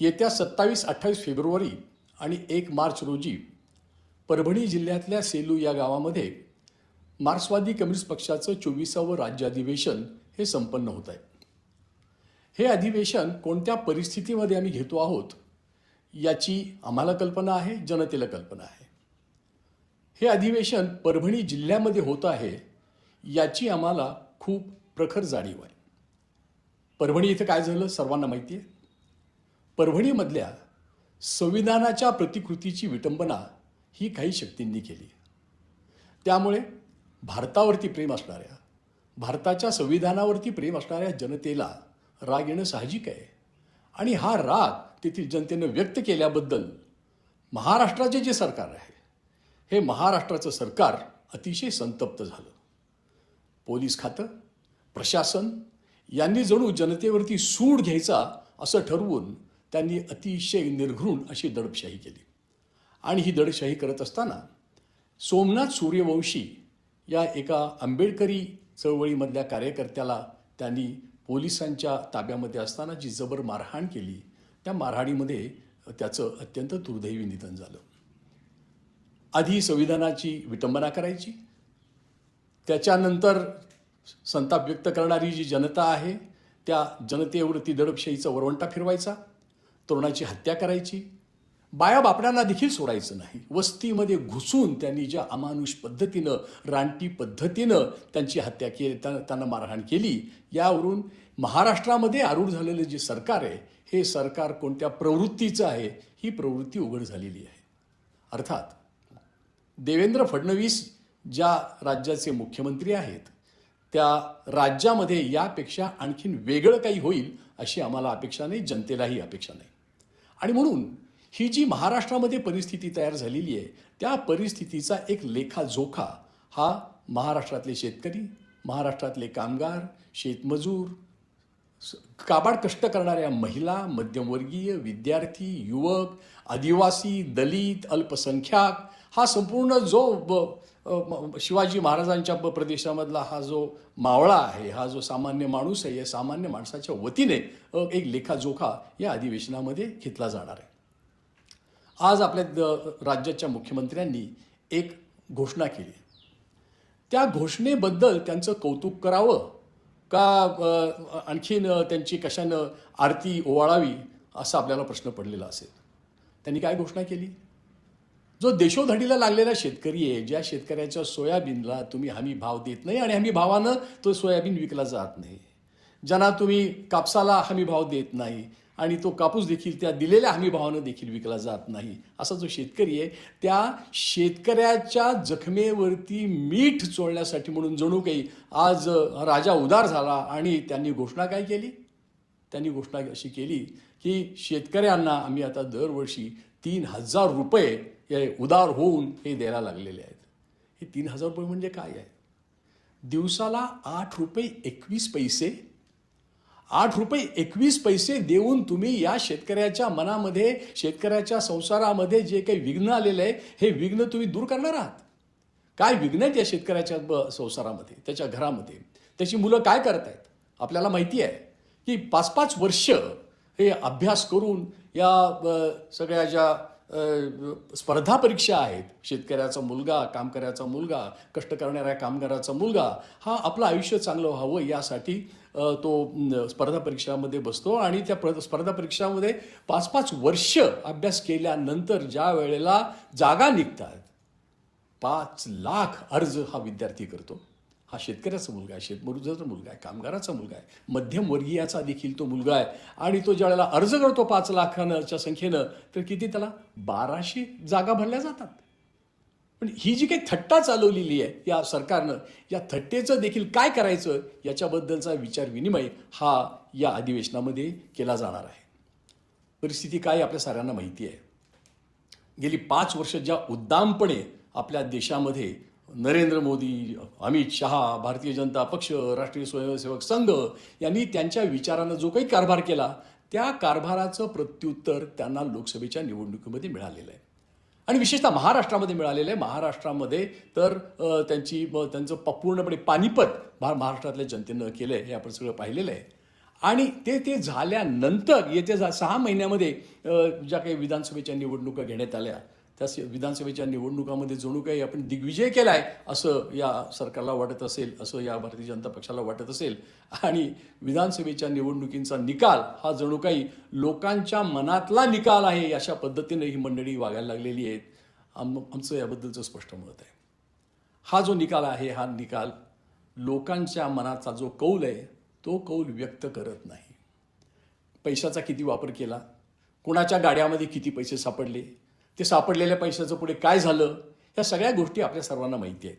येत्या सत्तावीस अठ्ठावीस फेब्रुवारी आणि एक मार्च रोजी परभणी जिल्ह्यातल्या सेलू या गावामध्ये मार्क्सवादी कम्युनिस्ट पक्षाचं चोवीसावं राज्य अधिवेशन हे संपन्न होत आहे. हे अधिवेशन कोणत्या परिस्थितीमध्ये आम्ही घेतो आहोत याची आम्हाला कल्पना आहे जनतेला कल्पना आहे. हे अधिवेशन परभणी जिल्ह्यामध्ये होत आहे याची आम्हाला खूप प्रखर जाणीव आहे. परभणी इथं काय झालं सर्वांना माहिती आहे? परभणीमधल्या संविधानाच्या प्रतिकृतीची विटंबना ही काही शक्तींनी केली. त्यामुळे भारतावरती प्रेम असणाऱ्या भारताच्या संविधानावरती प्रेम असणाऱ्या जनतेला राग येणं साहजिक आहे. आणि हा राग तेथील जनतेनं व्यक्त केल्याबद्दल महाराष्ट्राचे जे सरकार आहे हे महाराष्ट्राचं सरकार अतिशय संतप्त झालं. पोलीस खातं प्रशासन यांनी जणू जनतेवरती सूड घ्यायचा असं ठरवून त्यांनी अतिशय निर्घृण अशी दडपशाही केली. आणि ही दडपशाही करत असताना सोमनाथ सूर्यवंशी या एका आंबेडकरी चळवळीमधल्या कार्यकर्त्याला त्यांनी पोलिसांच्या ताब्यामध्ये असताना जी जबर मारहाण केली त्या मारहाणीमध्ये त्याचं अत्यंत दुर्दैवी निधन झालं. आधी संविधानाची विटंबना करायची त्याच्यानंतर संताप व्यक्त करणारी जी जनता आहे त्या जनतेवरती दडपशाहीचा वरवंटा फिरवायचा तरुणाची हत्या करायची. बाया बापड्यांना देखील सोडायचं नाही. वस्तीमध्ये घुसून त्यांनी ज्या अमानुष पद्धतीनं रानटी पद्धतीनं त्यांची हत्या केली त्यांना मारहाण केली यावरून महाराष्ट्रामध्ये आरूढ झालेलं जे सरकार आहे हे सरकार कोणत्या प्रवृत्तीचं आहे ही प्रवृत्ती उघड झालेली आहे. अर्थात देवेंद्र फडणवीस ज्या राज्याचे मुख्यमंत्री आहेत त्या राज्यामध्ये यापेक्षा आणखीन वेगळं काही होईल अशी आम्हाला अपेक्षा नाही जनतेलाही अपेक्षा नाही. आणि म्हणून ही जी महाराष्ट्रामध्ये परिस्थिती तयार झालेली आहे त्या परिस्थितीचा एक लेखाजोखा हा महाराष्ट्रातले शेतकरी महाराष्ट्रातले कामगार शेतमजूर काबाड कष्ट करणाऱ्या महिला मध्यमवर्गीय विद्यार्थी युवक आदिवासी दलित अल्पसंख्याक हा संपूर्ण जो ब- शिवाजी महाराजांच्या प्रदेशामधला हा जो मावळा आहे हा जो सामान्य माणूस आहे या सामान्य माणसाच्या वतीने एक लेखाजोखा या अधिवेशनामध्ये घेतला जाणार आहे. आज आपल्या द- राज्याच्या मुख्यमंत्र्यांनी एक घोषणा केली. त्या घोषणेबद्दल त्यांचं कौतुक करावं का आणखीन त्यांची कशानं आरती ओवाळावी असा आपल्याला प्रश्न पडलेला असेल. त्यांनी काय घोषणा केली? जो देशोधडीला लागलेला शेतकरी आहे ज्या शेतकऱ्याच्या सोयाबीनला तुम्ही हमी भाव देत नाही आणि हमी भावानं तो सोयाबीन विकला जात नाही. ज्यांना तुम्ही कापसाला हमी भाव देत नाही आणि तो कापूस देखील त्या दिलेल्या हमी भावानं देखील विकला जात नाही असा जो शेतकरी आहे त्या शेतकऱ्याच्या जखमेवरती मीठ चोळण्यासाठी म्हणून जणू काही आज राजा उदार झाला आणि त्यांनी घोषणा काय केली? त्यांनी घोषणा अशी केली की शेतकऱ्यांना आम्ही आता दरवर्षी तीन हजार रुपये हे उदार होऊन हे द्यायला लागलेले आहेत. हे तीन हजार रुपये म्हणजे काय आहे? दिवसाला आठ रुपये एकवीस पैसे आठ रुपये एकवीस पैसे देऊन तुम्ही या शेतकऱ्याच्या मनामध्ये शेतकऱ्याच्या संसारामध्ये जे काही विघ्न आलेलं आहे हे विघ्न तुम्ही दूर करणार आहात. काय विघ्न आहेत या शेतकऱ्याच्या ब- संसारामध्ये त्याच्या घरामध्ये? त्याची मुलं काय करत आहेत आपल्याला माहिती आहे की पाच पाच वर्ष हे अभ्यास करून या सगळ्या ज्या स्पर्धा परीक्षा आहेत शेतकऱ्याचा मुलगा कामकऱ्याचा मुलगा कष्ट करणाऱ्या कामगाराचा मुलगा हा आपलं आयुष्य चांगलं व्हावं यासाठी तो स्पर्धा परीक्षामध्ये बसतो आणि त्या स्पर्धा परीक्षामध्ये पाच पाच वर्ष अभ्यास केल्यानंतर ज्या वेळेला जागा निघतात पाच लाख अर्ज हा विद्यार्थी करतो. हा शेतकऱ्याचा मुलगा आहे शेतमजुराचा मुलगा आहे कामगाराचा मुलगा आहे. मध्यमवर्गीयाचा देखील तो मुलगा आहे. आणि तो ज्यावेळेला अर्ज करतो पाच लाखांच्या संख्येनं तर किती त्याला? बाराशे जागा भरल्या जातात. पण ही जी काही थट्टा चालवलेली आहे या सरकारनं या थट्टेचं देखील काय करायचं याच्याबद्दलचा विचार विनिमय हा या अधिवेशनामध्ये केला जाणार आहे. परिस्थिती काय आपल्या साऱ्यांना माहिती आहे. गेली पाच वर्ष ज्या उद्दामपणे आपल्या देशामध्ये नरेंद्र मोदी अमित शहा भारतीय जनता पक्ष राष्ट्रीय स्वयंसेवक संघ यांनी त्यांच्या विचारानं जो काही कारभार केला त्या कारभाराचं प्रत्युत्तर त्यांना लोकसभेच्या निवडणुकीमध्ये मिळालेलं आहे. आणि विशेषतः महाराष्ट्रामध्ये मिळालेलं आहे. महाराष्ट्रामध्ये तर त्यांची त्यांचं पूर्णपणे पानिपत महाराष्ट्रातल्या जनतेनं केलं आहे हे आपण सगळं पाहिलेलं आहे. आणि ते ते झाल्यानंतर येत्या जा- सहा महिन्यामध्ये ज्या काही विधानसभेच्या निवडणुका घेण्यात आल्या त्या विधानसभेच्या निवडणुकामध्ये जणू काही आपण दिग्विजय केला आहे असं या सरकारला वाटत असेल असं या भारतीय जनता पक्षाला वाटत असेल. आणि विधानसभेच्या निवडणुकींचा निकाल हा जणू काही लोकांच्या मनातला निकाल आहे अशा पद्धतीने ही मंडळी वागायला लागलेली आहेत. आम आमचं याबद्दलचं स्पष्ट मत आहे. हा जो निकाल आहे हा निकाल लोकांच्या मनाचा जो कौल आहे तो कौल व्यक्त करत नाही. पैशाचा किती वापर केला? कुणाच्या गाड्यामध्ये किती पैसे सापडले? ते सापडलेल्या पैशाचं पुढे काय झालं? या सगळ्या गोष्टी आपल्या सर्वांना माहिती आहेत.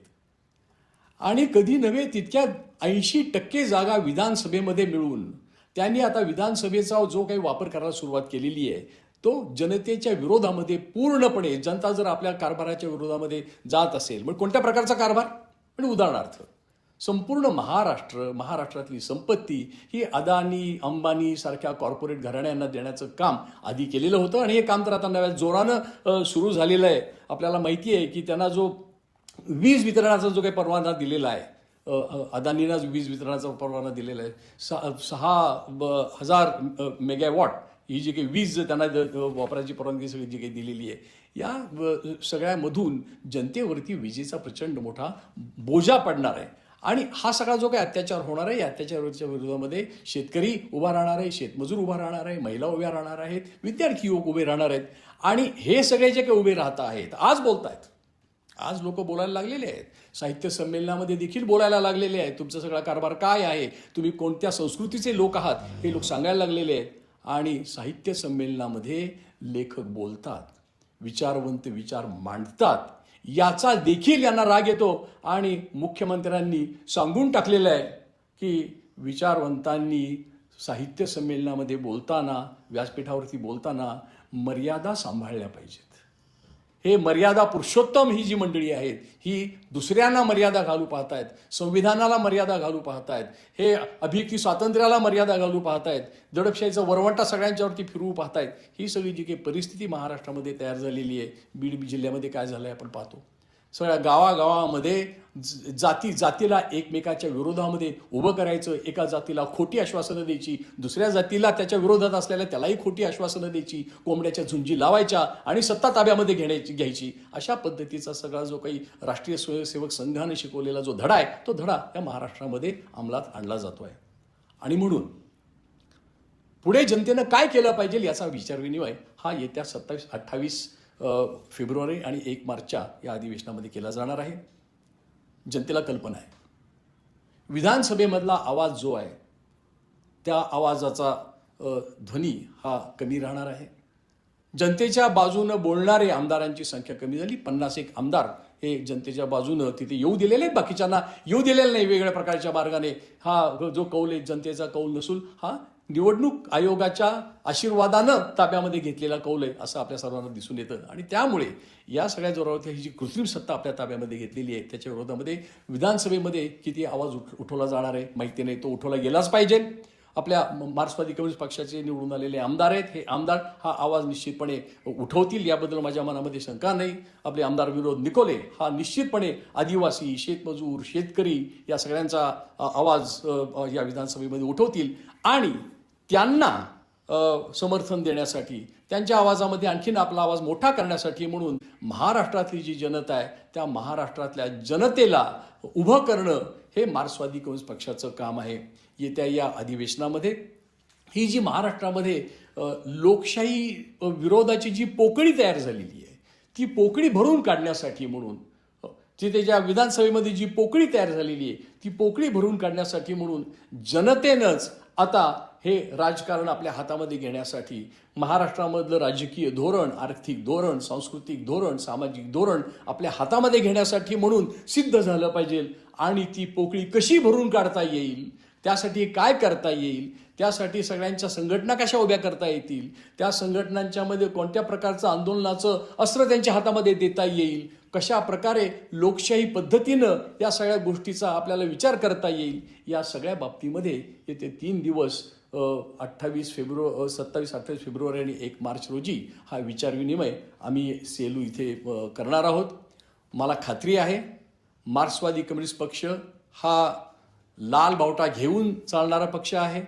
आणि कधी नव्हे तितक्या ऐंशी टक्के जागा विधानसभेमध्ये मिळून त्यांनी आता विधानसभेचा जो काही वापर करायला सुरुवात केलेली आहे तो जनतेच्या विरोधामध्ये पूर्णपणे जनता जर आपल्या कारभाराच्या विरोधामध्ये जात असेल मग कोणत्या प्रकारचा कारभार? म्हणजे उदाहरणार्थ संपूर्ण महाराष्ट्र महाराष्ट्रातली संपत्ती ही अदानी अंबानी सारख्या कॉर्पोरेट घराण्यांना देण्याचं काम आधी केलेलं होतं आणि हे काम तर आता नव्या जोरानं सुरू झालेलं आहे. आपल्याला माहिती आहे की त्यांना जो वीज वितरणाचा जो काही परवाना दिलेला आहे अ, वीज वितरणाचा परवाना दिलेला आहे सहा सहा हजार मेगावॉट ही जी काही वीज त्यांना द- वापरायची परवानगी सगळी जी काही दिलेली आहे या सगळ्यामधून जनतेवरती विजेचा प्रचंड मोठा बोजा पडणार आहे. आणि हा सगळा जो काही अत्याचार होणार आहे या अत्याचाराच्या विरोधामध्ये शेतकरी उभा राहणार आहे शेतमजूर उभा राहणार आहे महिला उभ्या राहणार आहेत विद्यार्थी युवक उभे राहणार आहेत आणि हे सगळे जे काही उभे राहत आहेत आज बोलतायत. आज लोक बोलायला लागलेले आहेत. साहित्य संमेलनामध्ये देखील बोलायला लागलेले आहेत. तुमचा सगळा कारभार काय आहे? तुम्ही कोणत्या संस्कृतीचे लोक आहात? हे लोक सांगायला लागलेले आहेत. आणि साहित्य संमेलनामध्ये लेखक बोलतात विचारवंत विचार मांडतात. याचा देखील यांना राग येतो. आणि मुख्यमंत्र्यांनी सांगून टाकलेलं आहे की विचारवंतांनी साहित्य संमेलनामध्ये बोलताना व्यासपीठावरती बोलताना मर्यादा सांभाळल्या पाहिजेत. हे मर्यादा पुरुषोत्तम ही जी मंडळी आहेत ही दुसऱ्यांना मर्यादा घालू पाहतायत संविधानाला मर्यादा घालू पाहतायत हे अभिव्यक्ती स्वातंत्र्याला मर्यादा घालू पाहतायत दडपशाहीचं वरवंटा सगळ्यांच्यावरती फिरवू पाहतायत ही सगळी जी काही परिस्थिती महाराष्ट्रामध्ये तयार झालेली आहे बीड जिल्ह्यामध्ये काय झालं आहे आपण पाहतो. सगळ्या गावागावामध्ये जाती जातीला एकमेकाच्या विरोधामध्ये उभं करायचं एका जातीला खोटी आश्वासनं द्यायची दुसऱ्या जातीला त्याच्या विरोधात असलेल्या त्यालाही खोटी आश्वासनं द्यायची कोंबड्याच्या झुंजी लावायच्या आणि सत्ता ताब्यामध्ये घेण्याची घ्यायची. अशा पद्धतीचा सगळा जो काही राष्ट्रीय स्वयंसेवक संघाने शिकवलेला जो धडा आहे तो धडा या महाराष्ट्रामध्ये अंमलात आणला जातो आहे आणि म्हणून पुढे जनतेनं काय केलं पाहिजे याचा विचारविनिमय हा येत्या सत्तावीस अठ्ठावीस फेब्रुवारी आणि एक मार्चच्या या अधिवेशनामध्ये केला जाणार आहे. जनतेला कल्पना आहे. विधानसभेमधला आवाज जो आहे त्या आवाजाचा ध्वनी हा कमी राहणार आहे. जनतेच्या बाजूनं बोलणारे आमदारांची संख्या कमी झाली. पन्नास एक आमदार हे जनतेच्या बाजूनं तिथे येऊ दिलेले आहेत बाकीच्यांना येऊ दिलेले नाही वेगवेगळ्या प्रकारच्या मार्गाने. हा जो कौल आहे जनतेचा कौल नसून हा निवडणूक आयोगाच्या आशीर्वादानं ताब्यामध्ये घेतलेला कौल आहे असं आपल्या सर्वांना दिसून येतं. आणि त्यामुळे या सगळ्या जोरावरती ही जी कृत्रिम सत्ता आपल्या ताब्यामध्ये घेतलेली आहे त्याच्या विरोधामध्ये विधानसभेमध्ये किती आवाज उठ उठवला जाणार आहे माहिती नाही तो उठवला गेलाच पाहिजे. आपल्या मार्क्सवादी कम्युनिस्ट पक्षाचे निवडून आलेले आमदार आहेत हे आमदार हा आवाज निश्चितपणे उठवतील याबद्दल माझ्या मनामध्ये शंका नाही. आपले आमदार विनोद निकोले हा निश्चितपणे आदिवासी शेतमजूर शेतकरी या सगळ्यांचा आवाज या विधानसभेमध्ये उठवतील. आणि त्यांना समर्थन देण्यासाठी त्यांच्या आवाजामध्ये आणखीन आपला आवाज मोठा करण्यासाठी म्हणून महाराष्ट्रातली जी जनता आहे त्या महाराष्ट्रातल्या जनतेला उभं करणं हे मार्क्सवादी कम्युनिस्ट पक्षाचं काम आहे. येत्या या अधिवेशनामध्ये ही जी महाराष्ट्रामध्ये लोकशाही विरोधाची जी पोकळी तयार झालेली आहे ती पोकळी भरून काढण्यासाठी म्हणून तिथे ज्या विधानसभेमध्ये जी पोकळी तयार झालेली आहे ती पोकळी भरून काढण्यासाठी म्हणून जनतेनंच आता हे राजकारण आपल्या हातामध्ये घेण्यासाठी महाराष्ट्रामधलं राजकीय धोरण आर्थिक धोरण सांस्कृतिक धोरण सामाजिक धोरण आपल्या हातामध्ये घेण्यासाठी म्हणून सिद्ध झालं पाहिजे आणि ती पोकळी कशी भरून काढता येईल त्यासाठी काय करता येईल त्यासाठी सगळ्यांच्या संघटना कशा उभ्या करता येतील त्या संघटनांच्यामध्ये कोणत्या प्रकारचं आंदोलनाचं अस्त्र त्यांच्या हातामध्ये देता येईल कशा प्रकारे लोकशाही पद्धतीनं या सगळ्या गोष्टीचा आपल्याला विचार करता येईल या सगळ्या बाबतीमध्ये येते तीन दिवस अठ्ठावीस फेब्रुवारी सत्तावीस अठ्ठावीस फेब्रुवारी आणि एक मार्च रोजी हा विचारविनिमय आम्ही सेलू इथे करणार आहोत. मला खात्री आहे मार्क्सवादी कम्युनिस्ट पक्ष हा लाल बावटा घेऊन चालणारा पक्ष आहे.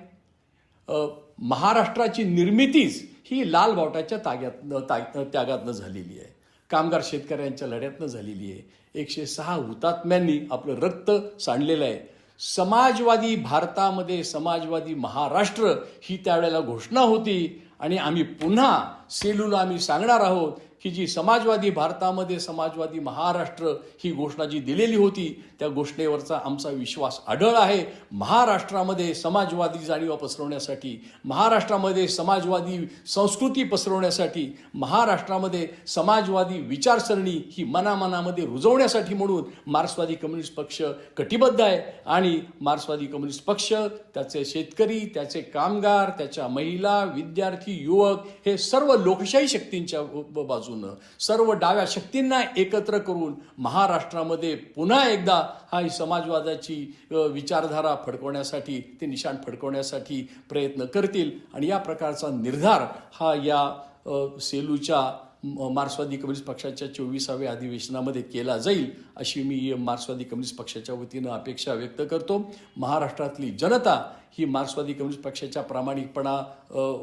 महाराष्ट्राची निर्मितीच ही लाल बावटाच्या ताग्यातनं ता त्यागातनं झालेली आहे. कामगार शेतकऱ्यांच्या लढ्यातनं झालेली आहे. एकशे सहा हुतात्म्यांनी आपलं रक्त सांडलेलं आहे. समाजवादी भारतामध्ये समाजवादी महाराष्ट्र ही त्यावेळेला घोषणा होती. आणि आम्ही पुन्हा सेलूला आम्ही सांगणार आहोत. की जी समाजवादी भारतामध्ये समाजवादी महाराष्ट्र ही घोषणा जी दिलेली होती त्या घोषणेवरचा आमचा विश्वास आढळ आहे. महाराष्ट्रामध्ये समाजवादी जाणीवा पसरवण्यासाठी महाराष्ट्रामध्ये समाजवादी संस्कृती पसरवण्यासाठी महाराष्ट्रामध्ये समाजवादी विचारसरणी ही मनामनामध्ये रुजवण्यासाठी म्हणून मार्क्सवादी कम्युनिस्ट पक्ष कटिबद्ध आहे. आणि मार्क्सवादी कम्युनिस्ट पक्ष त्याचे शेतकरी त्याचे कामगार त्याच्या महिला विद्यार्थी युवक हे सर्व लोकशाही शक्तींच्या ब- बाजूनं सर्व डाव्या शक्तींना एकत्र करून महाराष्ट्रामध्ये पुन्हा एकदा हा समाजवादाची विचारधारा फडकवण्यासाठी ते निशाण फडकवण्यासाठी प्रयत्न करतील. आणि या प्रकारचा निर्धार हा या सेलूच्या मार्क्सवादी कम्युनिस्ट पक्षाच्या चोवीसाव्या अधिवेशनामध्ये केला जाईल अशी मी मार्क्सवादी कम्युनिस्ट पक्षाच्या वतीनं अपेक्षा व्यक्त करतो. महाराष्ट्रातली जनता ही मार्क्सवादी कम्युनिस्ट पक्षाच्या प्रामाणिकपणा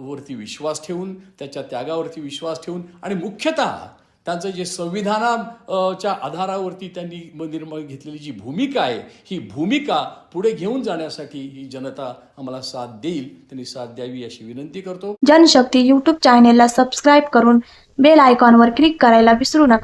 वरती विश्वास ठेवून त्याच्या त्यागावरती विश्वास ठेवून आणि मुख्यतः त्यांचं जे संविधानाच्या आधारावरती त्यांनी निर्माण घेतलेली जी भूमिका आहे ही भूमिका पुढे घेऊन जाण्यासाठी ही जनता आम्हाला साथ देईल त्यांनी साथ द्यावी अशी विनंती करतो. जनशक्ती युट्यूब चॅनेलला सबस्क्राईब करून बेल आयकॉनवर क्लिक करायला विसरू नका.